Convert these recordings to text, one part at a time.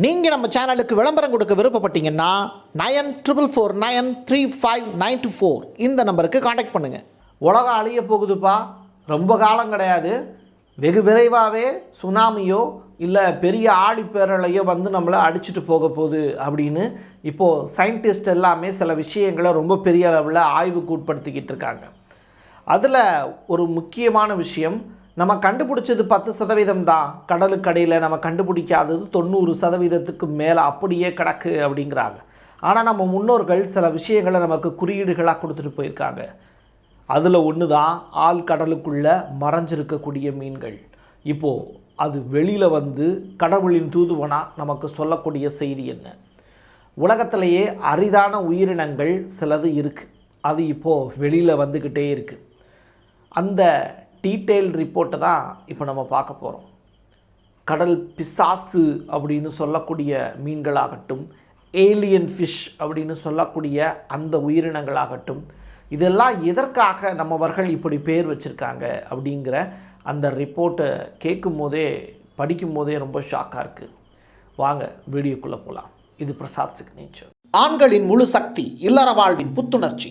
நீங்கள் நம்ம சேனலுக்கு விளம்பரம் கொடுக்க விருப்பப்பட்டீங்கன்னா nine triple four nine three five nine two four இந்த நம்பருக்கு காண்டாக்ட் பண்ணுங்கள் உலகம் அழிய போகுதுப்பா. ரொம்ப காலம் கிடையாது. வெகு விரைவாகவே சுனாமியோ இல்லை பெரிய ஆழிப்பேரலையோ வந்து நம்மளை அடிச்சுட்டு போக போகுது அப்படின்னு இப்போது சயின்டிஸ்ட் எல்லாமே சில விஷயங்களை ரொம்ப பெரிய அளவில் ஆய்வுக்கு உட்படுத்திக்கிட்டு இருக்காங்க. அதில் ஒரு முக்கியமான விஷயம் நம்ம கண்டுபிடிச்சது பத்து சதவீதம் தான் கடலுக்கடியில் நம்ம கண்டுபிடிக்காதது தொண்ணூறு சதவீதத்துக்கு மேலே அப்படியே கிடக்கு அப்படிங்கிறாங்க. ஆனால் நம்ம முன்னோர்கள் சில விஷயங்களை நமக்கு குறியீடுகளாக கொடுத்துட்டு போயிருக்காங்க. அதில் ஒன்று தான் ஆள் கடலுக்குள்ளே மறைஞ்சிருக்கக்கூடிய மீன்கள். இப்போது அது வெளியில் வந்து கடவுளின் தூதுவனாக நமக்கு சொல்லக்கூடிய செய்தி என்ன? உலகத்திலேயே அரிதான உயிரினங்கள் சிலது இருக்குது அது இப்போது வெளியில் வந்துக்கிட்டே இருக்குது அந்த டீட்டெயில் ரிப்போர்ட்டை தான் இப்போ நம்ம பார்க்க போகிறோம் கடல் பிசாசு அப்படின்னு சொல்லக்கூடிய மீன்களாகட்டும் ஏலியன் ஃபிஷ் அப்படின்னு சொல்லக்கூடிய அந்த உயிரினங்களாகட்டும் இதெல்லாம் எதற்காக நம்மவர்கள் இப்படி பேர் வச்சுருக்காங்க அப்படிங்கிற அந்த ரிப்போர்ட்டை கேட்கும் போதே படிக்கும் போதே ரொம்ப ஷாக்காக இருக்குது வாங்க வீடியோக்குள்ளே போகலாம் இது பிரசாத் சிக்னேச்சர். ஆண்களின் முழு சக்தி இல்லற வாழ்வின் புத்துணர்ச்சி.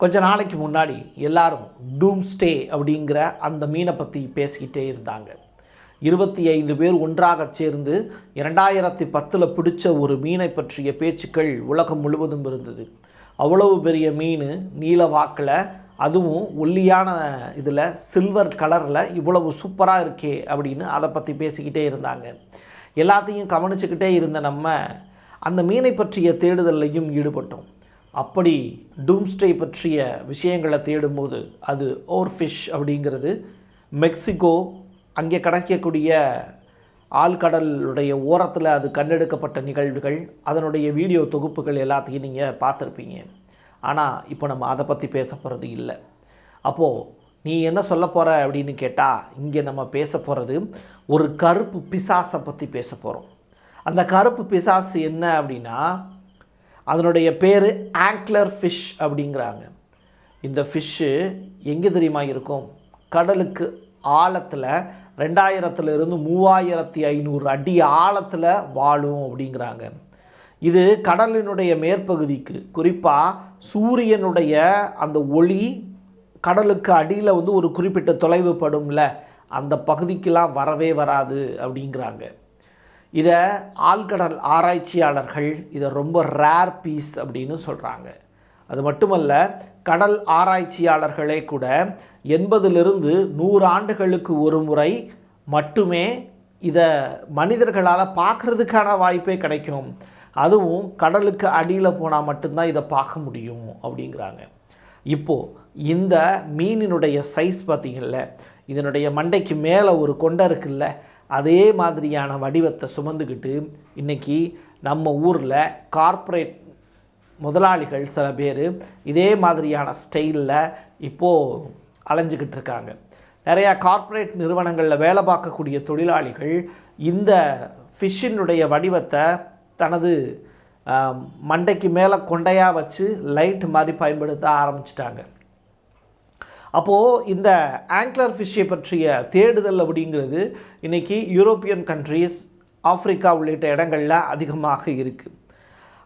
கொஞ்ச நாளைக்கு முன்னாடி எல்லாரும் டூம்ஸ்டே அப்படிங்கிற அந்த மீனை பற்றி பேசிக்கிட்டே இருந்தாங்க. இருபத்தி ஐந்து பேர் ஒன்றாக சேர்ந்து இரண்டாயிரத்தி பத்தில் பிடிச்ச ஒரு மீனை பற்றிய பேச்சுக்கள் உலகம் முழுவதும் இருந்தது. அவ்வளவு பெரிய மீன் நீல வாக்கில் அதுவும் ஒல்லியான இதில் சில்வர் கலரில் இவ்வளவு சூப்பராக இருக்கே அப்படின்னு அதை பற்றி பேசிக்கிட்டே இருந்தாங்க. எல்லாத்தையும் கவனிச்சுக்கிட்டே இருந்த நம்ம அந்த மீனை பற்றிய தேடுதல்லையும் ஈடுபட்டோம். அப்படி டூம்ஸ்டே பற்றிய விஷயங்களை தேடும்போது அது ஓர்ஃபிஷ் அப்படிங்கிறது. மெக்சிகோ அங்கே கிடைக்கக்கூடிய ஆழ்கடலுடைய ஓரத்தில் அது கண்டெடுக்கப்பட்ட நிகழ்வுகள் அதனுடைய வீடியோ தொகுப்புகள் எல்லாத்தையும் நீங்கள் பார்த்துருப்பீங்க. ஆனால் இப்போ நம்ம அதை பற்றி பேச போகிறது இல்லை. அப்போது நீ என்ன சொல்ல போகிற அப்படின்னு கேட்டால் இங்கே நம்ம பேச போகிறது ஒரு கருப்பு பிசாசை பற்றி பேச போகிறோம் அந்த கருப்பு பிசாசு என்ன அப்படின்னா அதனுடைய பேர் ஆங்க்லர் ஃபிஷ் அப்படிங்கிறாங்க. இந்த ஃபிஷ்ஷு எங்கே தெரியுமா இருக்கும்? கடலுக்கு ஆழத்தில் ரெண்டாயிரத்துலேருந்து மூவாயிரத்தி ஐநூறு அடி ஆழத்தில் வாழும் அப்படிங்கிறாங்க. இது கடலினுடைய மேற்பகுதிக்கு குறிப்பாக சூரியனுடைய அந்த ஒளி கடலுக்கு அடியில் வந்து ஒரு குறிப்பிட்ட தொலைவு படும்ல அந்த பகுதிக்கெலாம் வரவே வராது அப்படிங்கிறாங்க. இதை ஆழ்கடல் ஆராய்ச்சியாளர்கள் இதை ரொம்ப ரேர் பீஸ் அப்படின்னு சொல்கிறாங்க அது மட்டுமல்ல கடல் ஆராய்ச்சியாளர்களே கூட எண்பதிலிருந்து நூறு ஆண்டுகளுக்கு ஒரு முறை மட்டுமே இதை மனிதர்களால் பார்க்குறதுக்கான வாய்ப்பே கிடைக்கும். அதுவும் கடலுக்கு அடியில் போனால் மட்டும்தான் இதை பார்க்க முடியும் அப்படிங்கிறாங்க. இப்போது இந்த மீனினுடைய சைஸ் பார்த்திங்கல்ல இதனுடைய மண்டைக்கு மேலே ஒரு கொண்டை இருக்குல்ல அதே மாதிரியான வடிவத்தை சுமந்துக்கிட்டு இன்றைக்கி நம்ம ஊரில் கார்ப்பரேட் முதலாளிகள் சில பேர் இதே மாதிரியான ஸ்டைலில் இப்போது அலைஞ்சிக்கிட்டு இருக்காங்க. நிறையா கார்ப்பரேட் நிறுவனங்களில் வேலை பார்க்கக்கூடிய தொழிலாளிகள் இந்த ஃபிஷ்ஷினுடைய வடிவத்தை தனது மண்டைக்கு மேலே கொண்டையாக வச்சு லைட் மாதிரி பயன்படுத்த ஆரம்பிச்சிட்டாங்க. அப்போது இந்த ஆங்க்லர் ஃபிஷ்ஷை பற்றிய தேடுதல் அப்படிங்கிறது இன்றைக்கி யூரோப்பியன் கண்ட்ரீஸ் ஆப்பிரிக்கா உள்ளிட்ட இடங்களில் அதிகமாக இருக்குது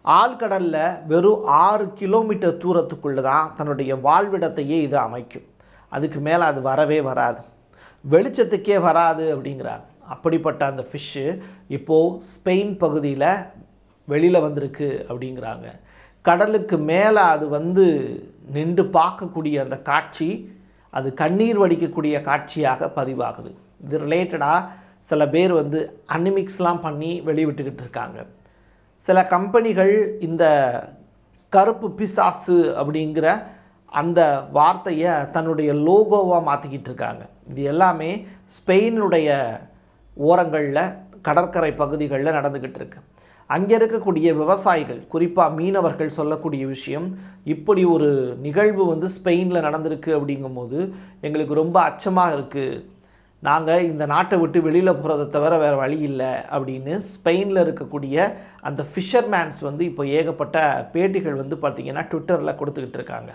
ஆழ்கடலில் வெறும் ஆறு கிலோமீட்டர் தூரத்துக்குள்ளே தான் தன்னுடைய வாழ்விடத்தையே இது அமைக்கும். அதுக்கு மேலே அது வரவே வராது. வெளிச்சத்துக்கே வராது அப்படிங்கிறாங்க. அப்படிப்பட்ட அந்த ஃபிஷ்ஷு இப்போது ஸ்பெயின் பகுதியில் வெளியில் வந்திருக்கு அப்படிங்கிறாங்க. கடலுக்கு மேலே அது வந்து நின்று பார்க்கக்கூடிய அந்த காட்சி அது கண்ணீர் வடிக்கக்கூடிய காட்சியாக பதிவாகுது. இது ரிலேட்டடாக சில பேர் வந்து அனிமிக்ஸ்லாம் பண்ணி வெளிவிட்டுக்கிட்டு இருக்காங்க. சில கம்பெனிகள் இந்த கருப்பு பிசாசு அப்படிங்கிற அந்த வார்த்தையை தன்னுடைய லோகோவாக மாற்றிக்கிட்டு இருக்காங்க. இது எல்லாமே ஸ்பெயினுடைய ஓரங்களில் கடற்கரை பகுதிகளில் நடந்துக்கிட்டு இருக்கு. அங்கே இருக்கக்கூடிய விவசாயிகள் குறிப்பாக மீனவர்கள் சொல்லக்கூடிய விஷயம் இப்படி ஒரு நிகழ்வு வந்து ஸ்பெயினில் நடந்திருக்கு அப்படிங்கும்போது எங்களுக்கு ரொம்ப அச்சமாக இருக்குது நாங்கள் இந்த நாட்டை விட்டு வெளியில் போகிறத தவிர வேறு வழி இல்லை அப்படின்னு ஸ்பெயினில் இருக்கக்கூடிய அந்த ஃபிஷர்மேன்ஸ் வந்து இப்போ ஏகப்பட்ட பேட்டிகள் வந்து பார்த்திங்கன்னா ட்விட்டரில் கொடுத்துக்கிட்டு இருக்காங்க.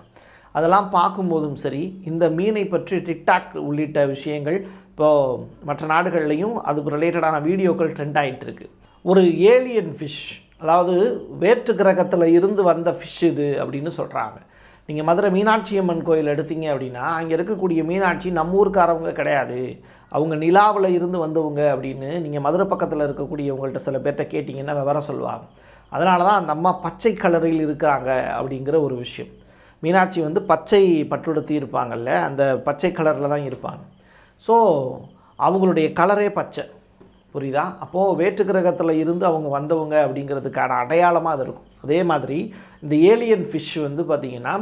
அதெல்லாம் பார்க்கும்போதும் சரி இந்த மீனை பற்றி டிக்டாக் உள்ளிட்ட விஷயங்கள் இப்போது மற்ற நாடுகள்லையும் அதுக்கு ரிலேட்டடான வீடியோக்கள் ட்ரெண்ட் ஆகிட்டு இருக்குது ஒரு ஏலியன் ஃபிஷ் அதாவது வேற்று கிரகத்தில் இருந்து வந்த ஃபிஷ் இது அப்படின்னு சொல்கிறாங்க நீங்கள் மதுரை மீனாட்சி அம்மன் கோயில் எடுத்தீங்க அப்படின்னா அங்கே இருக்கக்கூடிய மீனாட்சி நம்ம ஊருக்காரவங்க கிடையாது. அவங்க நிலாவில் இருந்து வந்தவங்க அப்படின்னு நீங்கள் மதுரை பக்கத்தில் இருக்கக்கூடியவங்கள்ட்ட சில பேர்கிட்ட கேட்டிங்கன்னா விவரம் சொல்லுவாங்க. அதனால தான் அந்த அம்மா பச்சை கலரில் இருக்கிறாங்க அப்படிங்கிற ஒரு விஷயம். மீனாட்சி வந்து பச்சை பட்டுடுத்தி இருப்பாங்கல்ல அந்த பச்சை கலரில் தான் இருப்பாங்க. ஸோ அவங்களுடைய கலரே பச்சை. புரியுதா? அப்போது வேற்று கிரகத்தில் இருந்து அவங்க வந்தவங்க அப்படிங்கிறதுக்கான அடையாளமாக அது இருக்கும். அதே மாதிரி இந்த ஏலியன் ஃபிஷ் வந்து பார்த்திங்கன்னா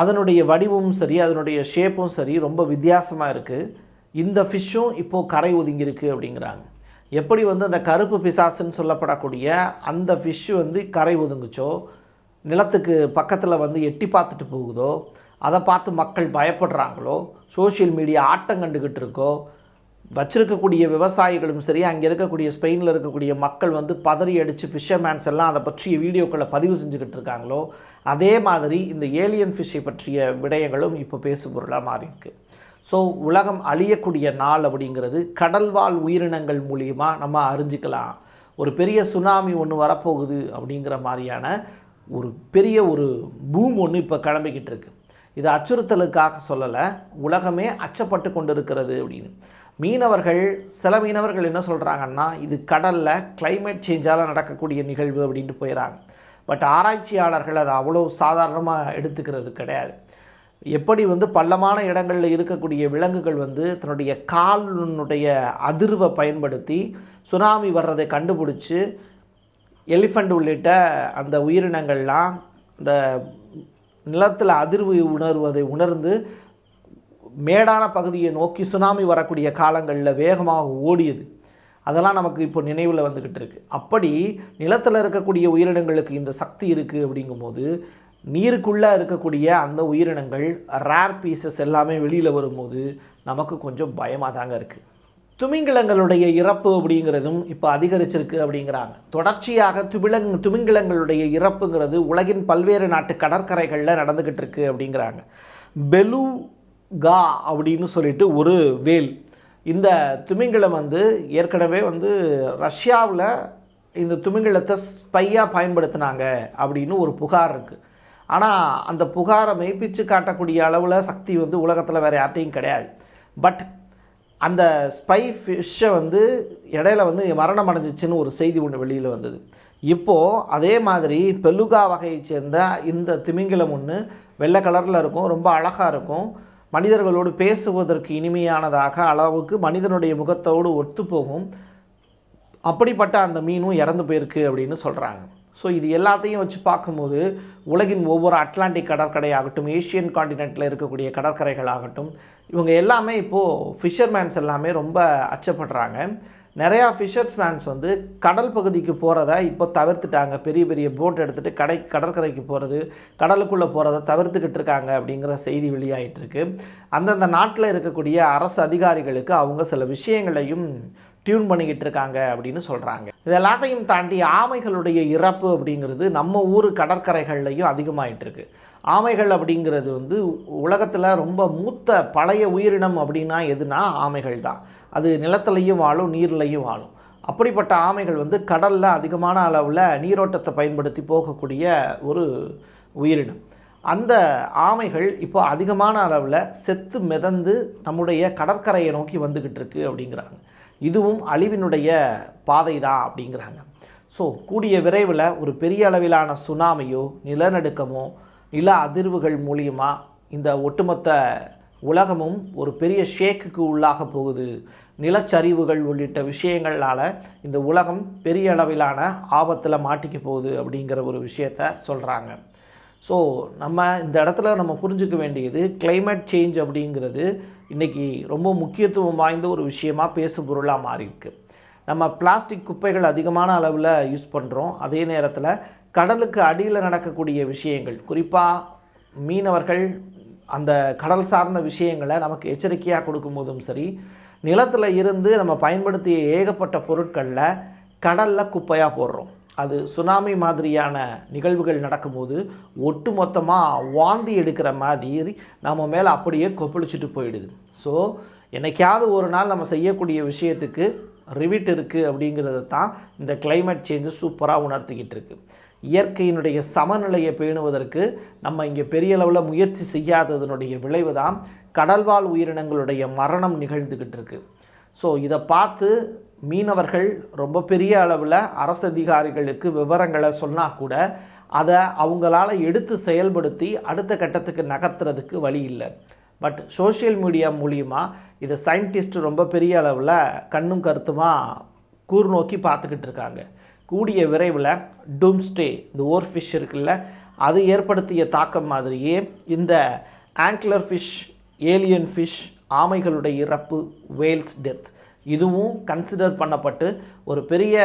அதனுடைய வடிவமும் சரி அதனுடைய ஷேப்பும் சரி ரொம்ப வித்தியாசமாக இருக்குது இந்த ஃபிஷ்ஷும் இப்போது கரை ஒதுங்கியிருக்கு அப்படிங்கிறாங்க. எப்படி வந்து அந்த கருப்பு பிசாசுன்னு சொல்லப்படக்கூடிய அந்த ஃபிஷ்ஷு வந்து கரை ஒதுங்குச்சோ நிலத்துக்கு பக்கத்தில் வந்து எட்டி பார்த்துட்டு போகுதோ அதை பார்த்து மக்கள் பயப்படுறாங்களோ சோஷியல் மீடியா ஆட்டம் கண்டுக்கிட்டு இருக்கோ வச்சிருக்கக்கூடிய விவசாயிகளும் சரி அங்கே இருக்கக்கூடிய ஸ்பெயினில் இருக்கக்கூடிய மக்கள் வந்து பதறி அடித்து ஃபிஷர்மேன்ஸ் எல்லாம் அதை பற்றிய வீடியோக்களை பதிவு செஞ்சுக்கிட்டு இருக்காங்களோ அதே மாதிரி இந்த ஏலியன் ஃபிஷ்ஷை பற்றிய விடயங்களும் இப்போ பேசுபொருளாக மாறியிருக்கு. ஸோ உலகம் அழியக்கூடிய நாள் அப்படிங்கிறது கடல்வாழ் உயிரினங்கள் மூலியமாக நம்ம அறிஞ்சிக்கலாம். ஒரு பெரிய சுனாமி ஒன்று வரப்போகுது அப்படிங்கிற மாதிரியான ஒரு பெரிய ஒரு பூம் ஒன்று இப்போ கிளம்பிக்கிட்டு இருக்கு. இது அச்சுறுத்தலுக்காக சொல்லலை உலகமே அச்சப்பட்டு கொண்டு இருக்கிறது அப்படின்னு. மீனவர்கள் சில மீனவர்கள் என்ன சொல்கிறாங்கன்னா இது கடலில் கிளைமேட் சேஞ்சால் நடக்கக்கூடிய நிகழ்வு அப்படின்ட்டு போயிடறாங்க பட் ஆராய்ச்சியாளர்கள் அதை அவ்வளோ சாதாரணமாக எடுத்துக்கிறது கிடையாது. எப்படி வந்து பள்ளமான இடங்களில் இருக்கக்கூடிய விலங்குகள் வந்து தன்னுடைய காலினுடைய அதிர்வை பயன்படுத்தி சுனாமி வர்றதை கண்டுபிடிச்சி எலிஃபண்ட் உள்ளிட்ட அந்த உயிரினங்கள்லாம் இந்த நிலத்தில் அதிர்வு உணர்வதை உணர்ந்து மேடான பகுதியை நோக்கி சுனாமி வரக்கூடிய காலங்களில் வேகமாக ஓடியது. அதெல்லாம் நமக்கு இப்போ நினைவில் வந்துக்கிட்டு இருக்குது அப்படி நிலத்தில் இருக்கக்கூடிய உயிரினங்களுக்கு இந்த சக்தி இருக்குது அப்படிங்கும்போது நீருக்குள்ளே இருக்கக்கூடிய அந்த உயிரினங்கள் ரேர் பீசஸ் எல்லாமே வெளியில் வரும்போது நமக்கு கொஞ்சம் பயமாக தாங்க இருக்குது துமிங்கிலங்களுடைய இறப்பு அப்படிங்கிறதும் இப்போ அதிகரிச்சிருக்கு அப்படிங்கிறாங்க. தொடர்ச்சியாக துமிழங் துமிங்கிலங்களுடைய இறப்புங்கிறது உலகின் பல்வேறு நாட்டு கடற்கரைகளில் நடந்துக்கிட்டு இருக்குது அப்படிங்கிறாங்க. கா அப்படின்னு சொல்லிட்டு ஒரு வேல். இந்த திமிங்கிலம் வந்து ஏற்கனவே வந்து ரஷ்யாவில் இந்த திமிங்கிலத்தை ஸ்பையாக பயன்படுத்தினாங்க அப்படின்னு ஒரு புகார் இருக்குது ஆனால் அந்த புகாரை மெய்ப்பிச்சு காட்டக்கூடிய அளவில் சக்தி வந்து உலகத்தில் வேறு யார்ட்டையும் கிடையாது. பட் அந்த ஸ்பை ஃபிஷ்ஷை வந்து இடையில வந்து மரணம் அடைஞ்சிச்சுன்னு ஒரு செய்தி ஒன்று வெளியில் வந்தது. இப்போது அதே மாதிரி பெலுகா வகையை சேர்ந்த இந்த திமிங்கிலம் ஒன்று வெள்ளை கலரில் இருக்கும் ரொம்ப அழகாக இருக்கும். மனிதர்களோடு பேசுவதற்கு இனிமையானதாக அளவுக்கு மனிதனுடைய முகத்தோடு ஒத்துப்போகும். அப்படிப்பட்ட அந்த மீனும் இறந்து போயிருக்கு அப்படின்னு சொல்கிறாங்க ஸோ இது எல்லாத்தையும் வச்சு பார்க்கும்போது உலகின் ஒவ்வொரு அட்லாண்டிக் கடற்கரை ஆகட்டும் ஏஷியன் காண்டினென்ட்டில் இருக்கக்கூடிய கடற்கரைகள் ஆகட்டும் இவங்க எல்லாமே இப்போது ஃபிஷர்மேன்ஸ் எல்லாமே ரொம்ப அச்சப்படுறாங்க. நிறையா ஃபிஷர்ஸ்மேன்ஸ் வந்து கடல் பகுதிக்கு போகிறத இப்போ தவிர்த்துட்டாங்க. பெரிய பெரிய போட் எடுத்துகிட்டு கடை கடற்கரைக்கு போகிறது கடலுக்குள்ளே போகிறத தவிர்த்துக்கிட்டு இருக்காங்க அப்படிங்கிற செய்தி வெளியாகிட்டுருக்கு அந்தந்த நாட்டில் இருக்கக்கூடிய அரசு அதிகாரிகளுக்கு அவங்க சில விஷயங்களையும் டியூன் பண்ணிக்கிட்டு இருக்காங்க அப்படின்னு சொல்கிறாங்க இது எல்லாத்தையும் தாண்டி ஆமைகளுடைய இறப்பு அப்படிங்கிறது நம்ம ஊர் கடற்கரைகள்லையும் அதிகமாகிட்டு இருக்குது ஆமைகள் அப்படிங்கிறது வந்து உலகத்தில் ரொம்ப மூத்த பழைய உயிரினம் அப்படின்னா எதுனா ஆமைகள் தான். அது நிலத்துலையும் வாழும் நீர்லையும் வாழும். அப்படிப்பட்ட ஆமைகள் வந்து கடலில் அதிகமான அளவில் நீரோட்டத்தை பயன்படுத்தி போகக்கூடிய ஒரு உயிரினம். அந்த ஆமைகள் இப்போ அதிகமான அளவில் செத்து மிதந்து நம்முடைய கடற்கரையை நோக்கி வந்துக்கிட்டு இருக்கு அப்படிங்கிறாங்க. இதுவும் அழிவினுடைய பாதை தான் அப்படிங்கிறாங்க. ஸோ கூடிய விரைவில் ஒரு பெரிய அளவிலான சுனாமியோ நிலநடுக்கமோ நில அதிர்வுகள் மூலியமாக இந்த ஒட்டுமொத்த உலகமும் ஒரு பெரிய ஷேக்குக்கு உள்ளாக போகுது. நிலச்சரிவுகள் உள்ளிட்ட விஷயங்களால் இந்த உலகம் பெரிய அளவிலான ஆபத்தில் மாட்டிக்க போகுது அப்படிங்கிற ஒரு விஷயத்த சொல்கிறாங்க ஸோ நம்ம இந்த இடத்துல நம்ம புரிஞ்சுக்க வேண்டியது கிளைமேட் சேஞ்ச் அப்படிங்கிறது இன்றைக்கி ரொம்ப முக்கியத்துவம் வாய்ந்த ஒரு விஷயமா பேசு பொருளாக மாறியிருக்கு. நம்ம பிளாஸ்டிக் குப்பைகள் அதிகமான அளவில் யூஸ் பண்ணுறோம் அதே நேரத்தில் கடலுக்கு அடியில் நடக்கக்கூடிய விஷயங்கள் குறிப்பாக மீனவர்கள் அந்த கடல் சார்ந்த விஷயங்களை நமக்கு எச்சரிக்கையாக கொடுக்கும்போதும் சரி நிலத்தில் இருந்து நம்ம பயன்படுத்திய ஏகப்பட்ட பொருட்களில் கடலில் குப்பையாக போடுறோம். அது சுனாமி மாதிரியான நிகழ்வுகள் நடக்கும்போது ஒட்டு மொத்தமாக வாந்தி எடுக்கிற மாதிரி நம்ம மேலே அப்படியே கொப்பளிச்சுட்டு போயிடுது. ஸோ என்னைக்காவது ஒரு நாள் நம்ம செய்யக்கூடிய விஷயத்துக்கு ரிவிட் இருக்குது அப்படிங்கிறத தான் இந்த கிளைமேட் சேஞ்சு சூப்பராக உணர்த்திக்கிட்டு இருக்குது இயற்கையினுடைய சமநிலையை பேணுவதற்கு நம்ம இங்கே பெரிய அளவில் முயற்சி செய்யாததனுடைய விளைவு தான் கடல்வாழ் உயிரினங்களுடைய மரணம் நிகழ்ந்துக்கிட்டு இருக்கு. ஸோ இதை பார்த்து மீனவர்கள் ரொம்ப பெரிய அளவில் அரசு அதிகாரிகளுக்கு விவரங்களை சொன்னால் கூட அதை அவங்களால எடுத்து செயல்படுத்தி அடுத்த கட்டத்துக்கு நகர்த்துறதுக்கு வழி இல்லை. பட் சோஷியல் மீடியா மூலியமா இதை சயின்டிஸ்ட் ரொம்ப பெரிய அளவில் கண்ணும் கருத்துமாக கூர்நோக்கி பார்த்துக்கிட்டு இருக்காங்க. கூடிய விரைவில் டூம்ஸ்டே இந்த ஓர் ஃபிஷ் இருக்குல்ல அது ஏற்படுத்திய தாக்கம் மாதிரியே இந்த ஆங்க்லர் ஃபிஷ் ஏலியன் ஃபிஷ் ஆமைகளுடைய இறப்பு வேல்ஸ் டெத் இதுவும் கன்சிடர் பண்ணப்பட்டு ஒரு பெரிய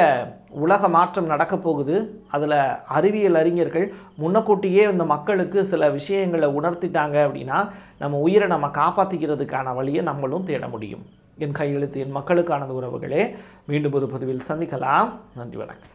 உலக மாற்றம் நடக்க போகுது. அதில் அறிவியல் அறிஞர்கள் முன்னக்கூட்டியே இந்த மக்களுக்கு சில விஷயங்களை உணர்த்திட்டாங்க அப்படின்னா நம்ம உயிரை நம்ம காப்பாற்றிக்கிறதுக்கான வழியை நம்மளும் தேட முடியும். என் கையெழுத்து என் மக்களுக்கானது உறவுகளே மீண்டும் ஒரு பதிவில் சந்திக்கலாம். நன்றி வணக்கம்.